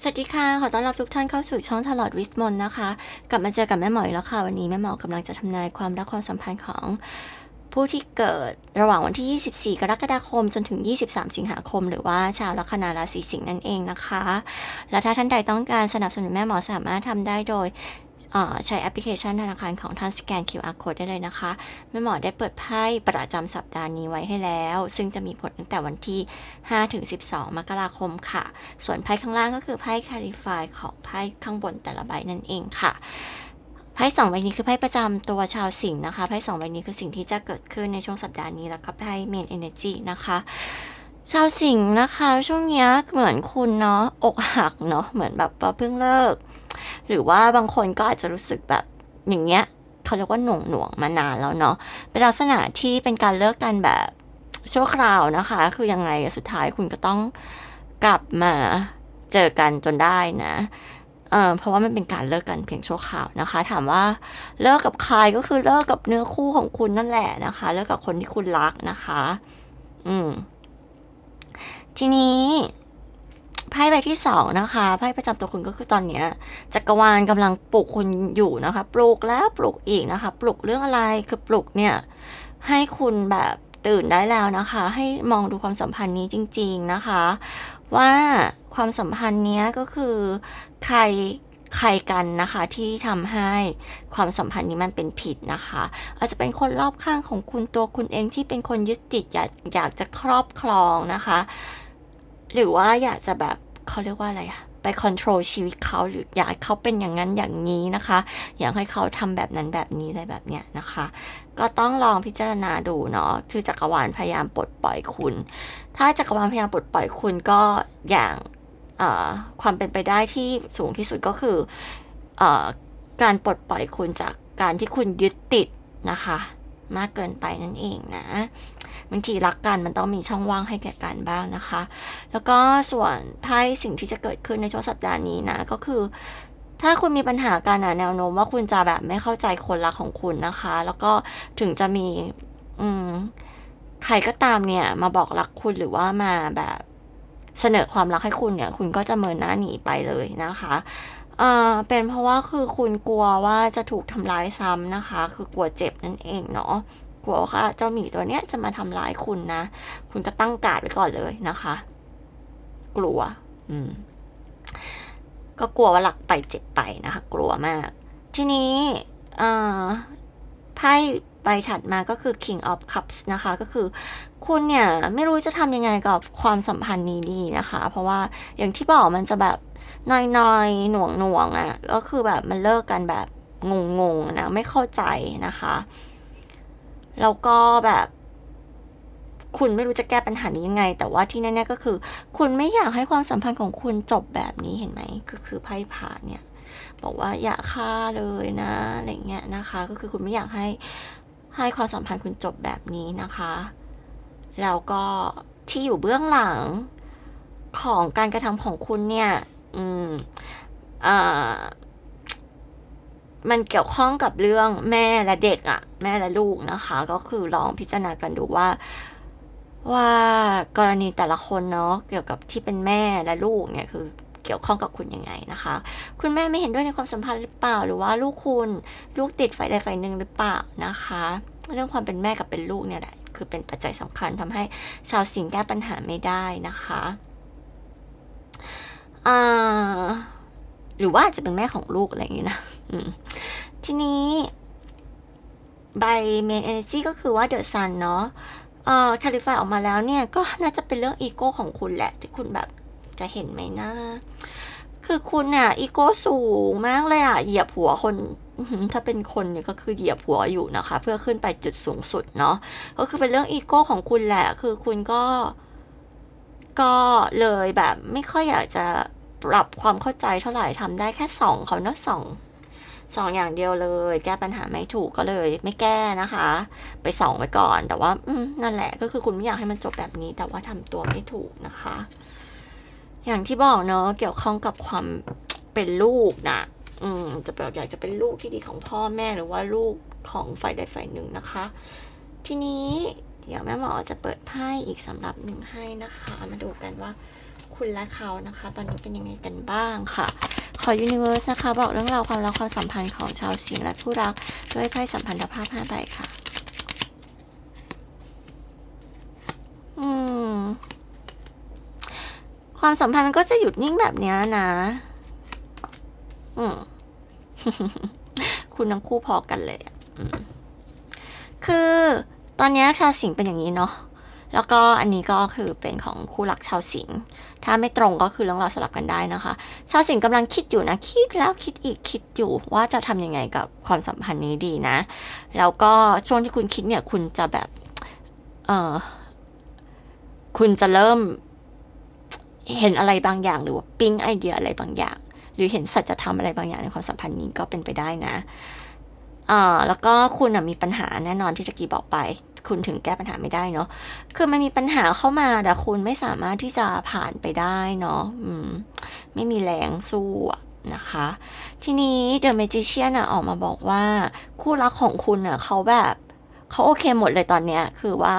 สวัสดีค่ะ ขอต้อนรับทุกท่านเข้าสู่ช่องตลอดวิทมนนะคะ กลับมาเจอกับแม่หมอยแล้วค่ะ วันนี้แม่หมอกำลังจะทำนายความรักความสัมพันธ์ของผู้ที่เกิดระหว่างวันที่ 24 กรกฎาคม จนถึง 23 สิงหาคม หรือว่าชาวลัคนาราศีสิงห์นั่นเองนะคะ และถ้าท่านใดต้องการสนับสนุนแม่หมอสามารถทำได้โดย ใช้แอปพลิเคชันธนาคารของท่านสแกน QR code ได้เลยนะคะแม่หมอได้เปิดไพ่ประจำสัปดาห์นี้ไว้ให้แล้ว ซึ่งจะมีผลตั้งแต่วันที่5ถึง12 มกราคมค่ะ ส่วนไพ่ข้างล่างก็คือไพ่คาลิฟายของไพ่ข้างบนแต่ละใบนั่นเองค่ะไพ่สองใบนี้คือไพ่ประจำตัวชาวสิงห์นะคะ ไพ่สองใบนี้คือสิ่งที่จะเกิดขึ้นในช่วงสัปดาห์นี้แล้วก็ไพ่เมนเอเนจีนะคะ ชาวสิงห์นะคะ ช่วงนี้เหมือนคุณเนาะอกหักเนาะเหมือนแบบเพิ่งเลิก หรือว่าบางคนก็อาจจะรู้สึกแบบอย่างเงี้ยเขาเรียกว่าหน่วงหน่วงๆมานานแล้วเนาะเป็นลักษณะที่เป็นการเลิกกันแบบชั่วคราวนะคะ คือยังไงสุดท้ายคุณก็ต้องกลับมาเจอกันจนได้นะเออเพราะว่ามันเป็นการเลิกกันเพียงชั่วคราวนะคะ ถามว่าเลิกกับใครก็คือเลิกกับเนื้อคู่ของคุณนั่นแหละนะคะ เลิกกับคนที่คุณรักนะคะ อืม ทีนี้ ไพ่ใบที่สองนะคะไพ่ประจำตัวคุณก็คือตอนเนี้ยจักรวาลกำลังปลุกคุณอยู่นะคะ ปลุกแล้วปลุกอีกนะคะ ปลุกเรื่องอะไรคือปลุกเนี่ยให้คุณแบบตื่นได้แล้วนะคะ ให้มองดูความสัมพันธ์นี้จริง ๆนะคะ ว่าความสัมพันธ์เนี้ยก็คือใครใครกันนะคะที่ทำให้ความสัมพันธ์นี้มันเป็นผิดนะคะ อาจจะเป็นคนรอบข้างของคุณตัวคุณเองที่เป็นคนยึดติดอยากอยากจะครอบครองนะคะ หรือว่าอยากจะแบบเขาเรียกว่าอะไรอะไปค o n t r o l ชีวิตเขาหรืออยากให้เขาเป็นอย่างนั้นอย่างนี้นะคะ อยากให้เขาทำแบบนั้นแบบนี้อะไรแบบเนี้ยนะคะ ก็ต้องลองพิจารณาดูเนาะคือจักรวาลพยายามปลดปล่อยคุณ ถ้าจักรวาลพยายามปลดปล่อยคุณก็อย่างความเป็นไปได้ที่สูงที่สุดก็คืออการปลดปล่อยคุณจากการที่คุณยึดติดนะคะ มากเกินไปนั่นเองนะบางทีรักกันมันต้องมีช่องว่างให้แก่กันบ้างนะคะ แล้วก็ส่วนไพ่สิ่งที่จะเกิดขึ้นในช่วงสัปดาห์นี้นะก็คือ ถ้าคุณมีปัญหากันนแนวโน้มว่าคุณจะแบบไม่เข้าใจคนรักของคุณนะคะ แล้วก็ถึงจะมีอืมใครก็ตามเนี่ยมาบอกรักคุณหรือว่ามาแบบเสนอความรักให้คุณเนี่ย คุณก็จะเมินหน้าหนีไปเลยนะคะ อ่อเป็นเพราะว่าคือคุณกลัวว่าจะถูกทำร้ายซ้ำนะคะ คือกลัวเจ็บนั่นเองเนาะกลัวว่าเจ้าหมีตัวเนี้ยจะมาทำร้ายคุณนะ คุณก็ตั้งการ์ดไว้ก่อนเลยนะคะ กลัว อืม ก็กลัวว่าหลักไปเจ็บไปนะคะ กลัวมาก ทีนี้อ่อไพ่ ใบถัดมาก็คือ King of Cups นะคะ ก็คือคุณเนี่ยไม่รู้จะทำยังไงกับความสัมพันธ์นี้ดีนะคะ เพราะว่าอย่างที่บอกมันจะแบบนอยๆ หน่วงหน่วงๆอะ่ะ ก็คือแบบมันเลิกกันแบบงงๆนะไม่เข้าใจนะคะแล้วก็แบบคุณไม่รู้จะแก้ปัญหานี้ยังไง แต่ว่าที่แน่ๆก็คือ คุณไม่อยากให้ความสัมพันธ์ของคุณจบแบบนี้เห็นไหมก็คือไพ่ผ่านเนี่ย บอกว่าอย่าฆ่าเลยนะอะไรเงี้ยนะคะ ก็คือคุณไม่อยากให้ ให้ความสัมพันธ์คุณจบแบบนี้นะคะ แล้วก็ที่อยู่เบื้องหลังของการกระทำของคุณเนี่ย อืมอ่ามันเกี่ยวข้องกับเรื่องแม่และเด็กอะแม่และลูกนะคะ ก็คือลองพิจารณากันดูว่า ว่ากรณีแต่ละคนเนาะเกี่ยวกับที่เป็นแม่และลูกเนี่ยคือ เกี่ยวข้องกับคุณยังไงนะคะ คุณแม่ไม่เห็นด้วยในความสัมพันธ์หรือเปล่า หรือว่าลูกคุณลูกติดไฟใดไฟหนึ่งหรือเปล่านะคะ เรื่องความเป็นแม่กับเป็นลูกเนี่ยแหละคือเป็นปัจจัยสำคัญทำให้ชาวสิงแก้ปัญหาไม่ได้นะคะหรือว่าอาจจะเป็นแม่ของลูกอะไรอย่างนี้นะทีนี้ใบเมนเอเนจีก็คือว่าเดอะซันเนาะเอ่อคาลิฟายออกมาแล้วเนี่ย ก็น่าจะเป็นเรื่องอีโก้ของคุณแหละ ที่คุณแบบ จะเห็นไหมนะ คือคุณเนี่ยอีโก้สูงมากเลยอะเหยียบหัวคนถ้าเป็นคนเนี่ยก็คือเหยียบหัวอยู่นะคะ เพื่อขึ้นไปจุดสูงสุดเนาะก็คือเป็นเรื่องอีโก้ของคุณแหละ คือคุณก็ ก็เลยแบบ ไม่ค่อยอยากจะปรับความเข้าใจเท่าไหร่ทำได้แค่สองเขาเนอะสองสองอย่างเดียวเลย แก้ปัญหาไม่ถูกก็เลย ไม่แก้นะคะ ไปสองไว้ก่อน แต่ว่านั่นแหละ ก็คือคุณไม่อยากให้มันจบแบบนี้ แต่ว่าทำตัวไม่ถูกนะคะ อย่างที่บอกเนาะเกี่ยวข้องกับความเป็นลูกนะอืมจะแบบอยากจะเป็นลูกที่ดีของพ่อแม่หรือว่าลูกของฝ่ายใดฝ่ายหนึ่งนะคะ ทีนี้เดี๋ยวแม่หมอจะเปิดไพ่อีกสำหรับหนึ่งให้นะคะ มาดูกันว่าคุณและเขานะคะ ตอนนี้เป็นยังไงกันบ้างค่ะ ขอ Universe นะคะ บอกเรื่องราวความรักความสัมพันธ์ของชาวสิงห์และผู้รัก ด้วยไพ่สัมพันธภาพ5ใบค่ะ อืม ความสัมพันธ์มันก็จะหยุดนิ่งแบบนี้นะ อืม คุณทั้งคู่พอกันเลยคือตอนนี้ชาวสิงเป็นอย่างนี้เนาะ แล้วก็อันนี้ก็คือเป็นของคู่รักชาวสิง ถ้าไม่ตรงก็คือเรื่องราวสลับกันได้นะคะ ชาวสิงห์กำลังคิดอยู่นะ คิดแล้วคิดอีกคิดอยู่ว่าจะทำยังไงกับความสัมพันธ์นี้ดีนะ แล้วก็ช่วงที่คุณคิดเนี่ย คุณจะแบบ เออคุณจะเริ่ม เห็นอะไรบางอย่างหรือว่าปิ๊งไอเดียอะไรบางอย่าง หรือเห็นสัจธรรมอะไรบางอย่างในความสัมพันธ์นี้ก็เป็นไปได้นะอ่าแล้วก็คุณมีปัญหาแน่นอนที่ตะกี้บอกไปคุณถึงแก้ปัญหาไม่ได้เนาะ คือมันมีปัญหาเข้ามาแต่คุณไม่สามารถที่จะผ่านไปได้เนาะอืมไม่มีแรงสู้นะคะ ทีนี้เดอะเมจิเชียนออกมาบอกว่า คู่รักของคุณอะเขาแบบเขาโอเคหมดเลยตอนเนี้ย คือว่า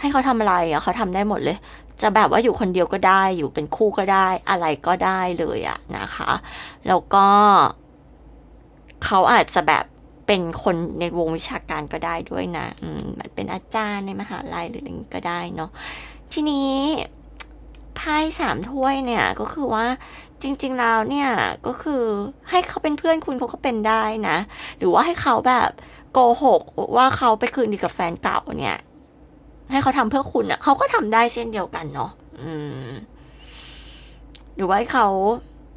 ให้เขาทำอะไรอะเขาทำได้หมดเลย จะแบบว่าอยู่คนเดียวก็ได้ อยู่เป็นคู่ก็ได้ อะไรก็ได้เลยอะนะคะ แล้วก็เขาอาจจะแบบเป็นคนในวงวิชาการก็ได้ด้วยนะอืมมันเป็นอาจารย์ในมหาลัยหรืออะไรก็ได้เนาะ ทีนี้ไพ่สามถ้วยเนี่ยก็คือว่าจริง ๆ แล้วเนี่ยก็คือให้เขาเป็นเพื่อนคุณเขาก็เป็นได้นะ หรือว่าให้เขาแบบโกหกว่าเขาไปคืนดีกับแฟนเก่าเนี่ย ให้เขาทำเพื่อคุณอะ เขาก็ทำได้เช่นเดียวกันเนาะอืม หรือว่าให้เขา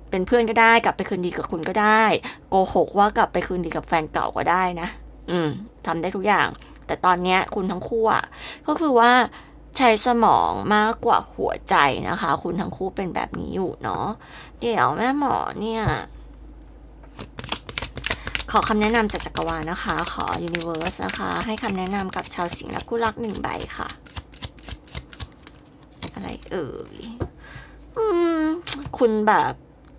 เป็นเพื่อนก็ได้กลับไปคืนดีกับคุณก็ได้ โกหกว่ากลับไปคืนดีกับแฟนเก่าก็ได้นะอืมทำได้ทุกอย่าง แต่ตอนเนี้ย คุณทั้งคู่อะก็คือว่าใช้สมองมากกว่าหัวใจนะคะ คุณทั้งคู่เป็นแบบนี้อยู่เนาะเดี๋ยวแม่หมอเนี่ย ขอคำแนะนำจากจักรวาลนะคะ ขอ Universe นะคะ ให้คำแนะนำกับชาวสิงห์และคู่รักหนึ่งใบค่ะ อะไรเอ่ยอืมคุณแบบ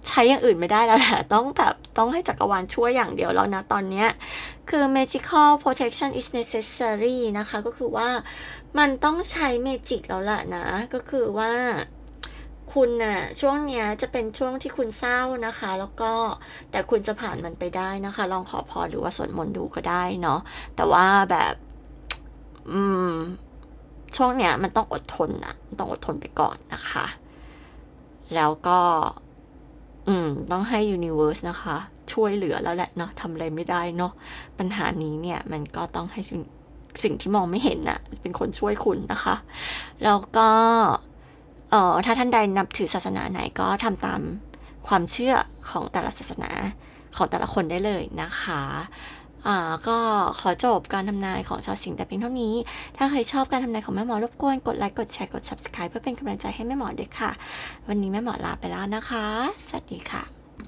ใช้อย่างอื่นไม่ได้แล้วแหละต้องแบบต้องให้จักรวาลช่วยอย่างเดียวแล้วนะตอนเนี้ยคือ magical protection is necessary นะคะ ก็คือว่ามันต้องใช้เมจิกแล้วล่ะนะ ก็คือว่า คุณน่ะช่วงเนี้ยจะเป็นช่วงที่คุณเศร้านะคะ แล้วก็แต่คุณจะผ่านมันไปได้นะคะ ลองขอพรหรือว่าสวดมนต์ดูก็ได้เนาะแต่ว่าแบบ อืม ช่วงเนี้ยมันต้องอดทนอะต้องอดทนไปก่อนนะคะ แล้วก็ อืม ต้องให้ Universe นะคะ ช่วยเหลือแล้วแหละเนาะทำอะไรไม่ได้เนาะปัญหานี้เนี่ย มันก็ต้องให้สิ่งสิ่งที่มองไม่เห็นน่ะ เป็นคนช่วยคุณนะคะ แล้วก็ เอ่อถ้าท่านใดนับถือศาสนาไหนก็ทำตามความเชื่อของแต่ละศาสนาของแต่ละคนได้เลยนะคะอ่าก็ขอจบการทำนายของชาวสิงห์แต่เพียงเท่านี้ ถ้าใครชอบการทำนายของแม่หมอรบกวนกดไลค์กดแชร์กด subscribe เพื่อเป็นกำลังใจให้แม่หมอด้วยค่ะ วันนี้แม่หมอลาไปแล้วนะคะ สวัสดีค่ะ